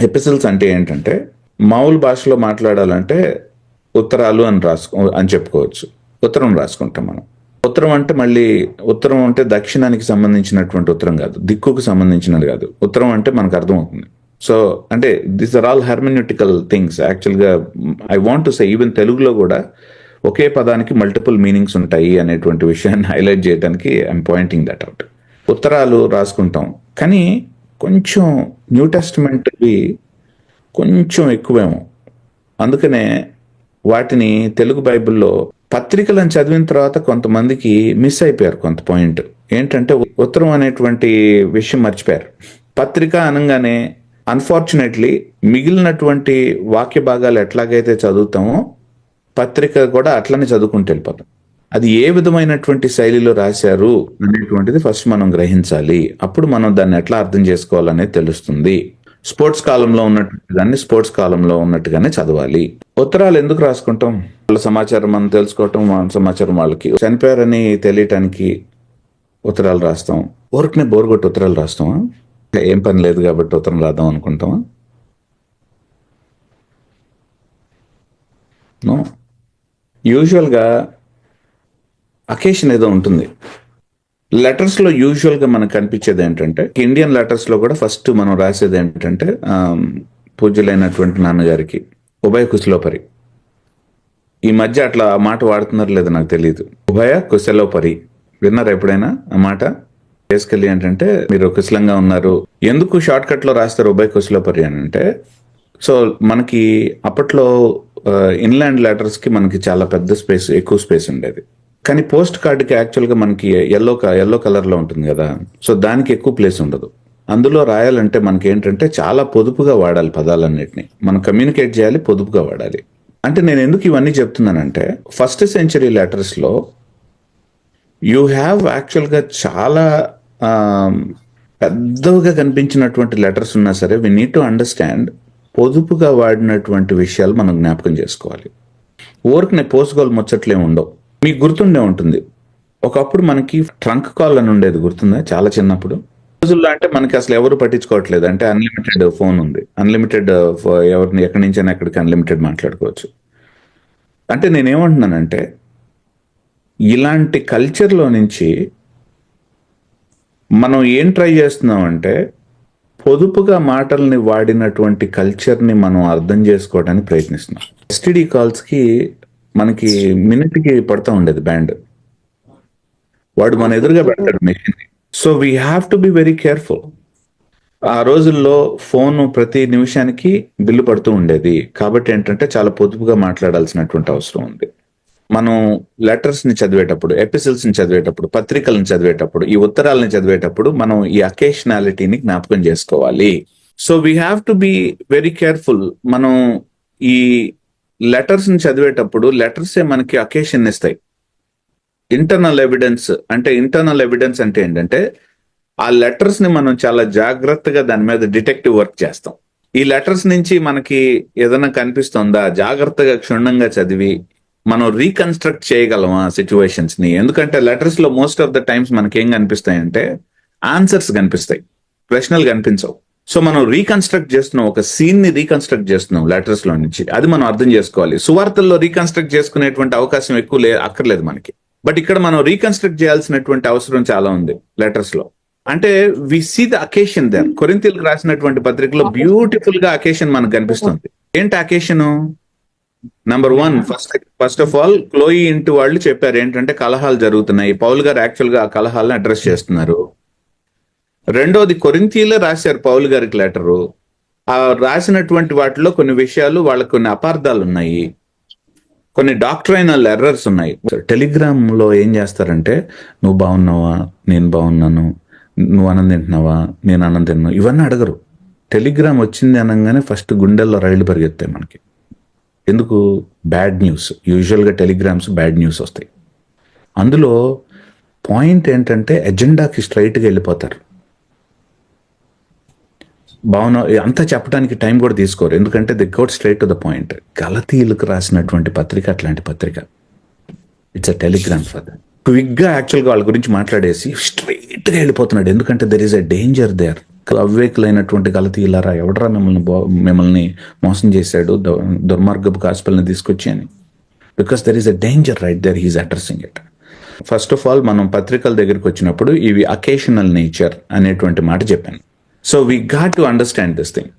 ఎపిసిల్స్ అంటే ఏంటంటే మామూలు భాషలో మాట్లాడాలంటే ఉత్తరాలు అని రాసుకో అని చెప్పుకోవచ్చు. ఉత్తరం రాసుకుంటాం మనం. ఉత్తరం అంటే మళ్ళీ ఉత్తరం అంటే దక్షిణానికి సంబంధించినటువంటి ఉత్తరం కాదు. దిక్కుకు సంబంధించినది కాదు. ఉత్తరం అంటే మనకు అర్థమవుతుంది. సో అంటే this are all hermeneutical things యాక్చువల్గా I want to say even తెలుగులో కూడా ఒకే పదానికి మల్టిపుల్ మీనింగ్స్ ఉంటాయి అనేటువంటి విషయాన్ని హైలైట్ చేయడానికి ఐఎమ్ పాయింటింగ్ దట్ అవుట్ ఉత్తరాలు రాసుకుంటాం. కానీ కొంచెం న్యూ టెస్ట్మెంట్వి కొంచెం ఎక్కువేమో. అందుకనే వాటిని తెలుగు బైబిల్లో పత్రికలను చదివిన తర్వాత కొంతమందికి మిస్ అయిపోయారు కొంత పాయింట్. ఏంటంటే ఉత్తరం అనేటువంటి విషయం మర్చిపోయారు. పత్రిక అనగానే అన్ఫార్చునేట్లీ మిగిలినటువంటి వాక్య భాగాలు ఎట్లాగైతే చదువుతామో పత్రిక కూడా అట్లనే చదువుకుంటూ వెళ్ళిపోతాం. అది ఏ విధమైనటువంటి శైలిలో రాశారు అనేటువంటిది ఫస్ట్ మనం గ్రహించాలి. అప్పుడు మనం దాన్ని ఎట్లా అర్థం చేసుకోవాలనేది తెలుస్తుంది. స్పోర్ట్స్ కాలంలో ఉన్నటువంటి దాన్ని స్పోర్ట్స్ కాలంలో ఉన్నట్టుగానే చదవాలి. ఉత్తరాలు ఎందుకు రాసుకుంటాం? వాళ్ళ సమాచారం మనం తెలుసుకోవటం మన సమాచారం వాళ్ళకి. చనిపోయారని తెలియటానికి ఉత్తరాలు రాస్తాం. ఊరికనే బోర్ కొట్టి ఉత్తరాలు రాస్తామా? ఏం పని లేదు కాబట్టి ఉత్తరం రాద్దాం అనుకుంటామా? నో. యూజువల్గా అకేషన్ ఏదో ఉంటుంది. లెటర్స్లో యూజువల్గా మనకు కనిపించేది ఏంటంటే ఇండియన్ లెటర్స్లో కూడా ఫస్ట్ మనం రాసేది ఏంటంటే పూజలైనటువంటి పూజ్యులైనటువంటి నాన్నగారికి ఉభయ కుశలోపరి. ఈ మధ్య అట్లా ఆ మాట వాడుతున్నారు లేదో నాకు తెలియదు ఉభయ కుశలోపరి. విన్నారా ఎప్పుడైనా ఆ మాట? బేసికల్లీ ఏంటంటే మీరు కుశలంగా ఉన్నారు. ఎందుకు షార్ట్ కట్లో రాస్తారు ఉభయ కుశలోపరి అని అంటే సో మనకి అప్పట్లో ఇన్లాండ్ లెటర్స్కి మనకి చాలా పెద్ద స్పేస్ ఎక్కువ స్పేస్ ఉండేది. కానీ పోస్ట్ కార్డుకి యాక్చువల్గా మనకి ఎల్లో ఎల్లో కలర్లో ఉంటుంది కదా. సో దానికి ఎక్కువ ప్లేస్ ఉండదు. అందులో రాయాలంటే మనకి ఏంటంటే చాలా పొదుపుగా వాడాలి పదాలన్నింటినీ. మనం కమ్యూనికేట్ చేయాలి పొదుపుగా వాడాలి. అంటే నేను ఎందుకు ఇవన్నీ చెప్తున్నానంటే ఫస్ట్ సెంచరీ లెటర్స్లో యూ హ్యావ్ యాక్చువల్గా చాలా పెద్దవిగా పెద్దగా కనిపించినటువంటి లెటర్స్ ఉన్నా సరే వి నీడ్ టు అండర్స్టాండ్ పొదుపుగా వాడినటువంటి విషయాలు మనం జ్ఞాపకం చేసుకోవాలి. ఊరికి పోసుకోవాలి ముచ్చట్లే ఉండవు మీకు గుర్తుండే ఉంటుంది. ఒకప్పుడు మనకి ట్రంక్ కాల్ అని ఉండేది గుర్తుందా? చాలా చిన్నప్పుడు. రోజుల్లో అంటే మనకి అసలు ఎవరు పట్టించుకోవట్లేదు. అంటే అన్లిమిటెడ్ ఫోన్ ఉంది. అన్లిమిటెడ్ ఎవరిని ఎక్కడి నుంచైనా ఎక్కడికి అన్లిమిటెడ్ మాట్లాడుకోవచ్చు. అంటే నేనేమంటున్నానంటే ఇలాంటి కల్చర్లో నుంచి మనం ఏం ట్రై చేస్తున్నాం అంటే పొదుపుగా మాటల్ని వాడినటువంటి కల్చర్ని మనం అర్థం చేసుకోవడానికి ప్రయత్నిస్తున్నాం. ఎస్టీడీ కాల్స్కి మనకి మినిట్కి పడుతూ ఉండేది బ్యాండ్. వాడు మన ఎదురుగా పెడతాడు machine so we have to be very careful ఆ రోజుల్లో ఫోన్ ప్రతి నిమిషానికి బిల్లు పడుతూ ఉండేది. కాబట్టి ఏంటంటే చాలా పొదుపుగా మాట్లాడాల్సినటువంటి అవసరం ఉంది. మనం లెటర్స్ని చదివేటప్పుడు ఎపిసిల్స్ని చదివేటప్పుడు పత్రికలను చదివేటప్పుడు ఈ ఉత్తరాలను చదివేటప్పుడు మనం ఈ అకేషనాలిటీని జ్ఞాపకం చేసుకోవాలి. So we have to be very careful మనం ఈ లెటర్స్ని చదివేటప్పుడు లెటర్సే మనకి అకేషన్ ఇస్తాయి. ఇంటర్నల్ ఎవిడెన్స్ అంటే ఇంటర్నల్ ఎవిడెన్స్ అంటే ఏంటంటే ఆ లెటర్స్ని మనం చాలా జాగ్రత్తగా దాని మీద డిటెక్టివ్ వర్క్ చేస్తాం. ఈ లెటర్స్ నుంచి మనకి ఏదైనా కనిపిస్తుందా? జాగ్రత్తగా క్షుణ్ణంగా చదివి మనం రీకన్స్ట్రక్ట్ చేయగలమా సిచ్యువేషన్స్ని? ఎందుకంటే లెటర్స్లో మోస్ట్ ఆఫ్ ద టైమ్స్ మనకి ఏం కనిపిస్తాయి అంటే ఆన్సర్స్ కనిపిస్తాయి. ప్రశ్నలు కనిపించవు. సో మనం రీకన్స్ట్రక్ట్ చేస్తున్నాం ఒక సీన్ని రీకన్స్ట్రక్ట్ చేస్తున్నాం లెటర్స్లో నుంచి. అది మనం అర్థం చేసుకోవాలి. సువార్తల్లో రీకన్స్ట్రక్ట్ చేసుకునేటువంటి అవకాశం ఎక్కువ లే అక్కర్లేదు మనకి. బట్ ఇక్కడ మనం రీకన్స్ట్రక్ట్ చేయాల్సినటువంటి అవసరం చాలా ఉంది లెటర్స్లో. అంటే we see the occasion there కొరింతలకు రాసినటువంటి పత్రికలో బ్యూటిఫుల్గా అకేషన్ మనకు కనిపిస్తుంది. ఏంటి occasion number one first first of all Chloe ఇంటి వాళ్ళు చెప్పారు. ఏంటంటే కలహాలు జరుగుతున్నాయి. పౌల్ గారు యాక్చువల్గా ఆ కలహాలను అడ్రస్ చేస్తున్నారు. రెండోది కొరింతీలో రాశారు పౌలు గారికి లెటరు. ఆ రాసినటువంటి వాటిలో కొన్ని విషయాలు వాళ్ళకి కొన్ని అపార్థాలు ఉన్నాయి. కొన్ని డాక్టరైనల్ ఎర్రర్స్ ఉన్నాయి. టెలిగ్రామ్లో ఏం చేస్తారంటే నువ్వు బాగున్నావా? నేను బాగున్నాను. నువ్వు అన్నం తింటున్నావా? నేను అన్నం తిన్నాను ఇవన్నీ అడగరు. టెలిగ్రామ్ వచ్చింది అనగానే ఫస్ట్ గుండెల్లో రైళ్ళు పరిగెత్తాయి మనకి. ఎందుకు? Bad news. యూజువల్గా టెలిగ్రామ్స్ బ్యాడ్ న్యూస్ వస్తాయి. అందులో పాయింట్ ఏంటంటే ఎజెండాకి స్ట్రైట్గా వెళ్ళిపోతారు. బాగున్నా అంతా చెప్పడానికి టైం కూడా తీసుకోరు. ఎందుకంటే they got straight to the point గలతీయులకు రాసినటువంటి పత్రిక అట్లాంటి పత్రిక. It's a telegram for that క్విక్గా యాక్చువల్గా వాళ్ళ గురించి మాట్లాడేసి స్ట్రైట్గా వెళ్ళిపోతున్నాడు. ఎందుకంటే there is a danger there అవ్వేకులైనటువంటి గలతీలరా ఎవడరా మిమ్మల్ని మిమ్మల్ని మోసం చేశాడు దుర్మార్గపు కాసుపల్ని తీసుకొచ్చి అని. Because there is a danger right there he's addressing it first of all మనం పత్రికల దగ్గరికి వచ్చినప్పుడు ఇవి అకేషనల్ నేచర్ అనేటువంటి మాట చెప్పాను. So we got to understand this thing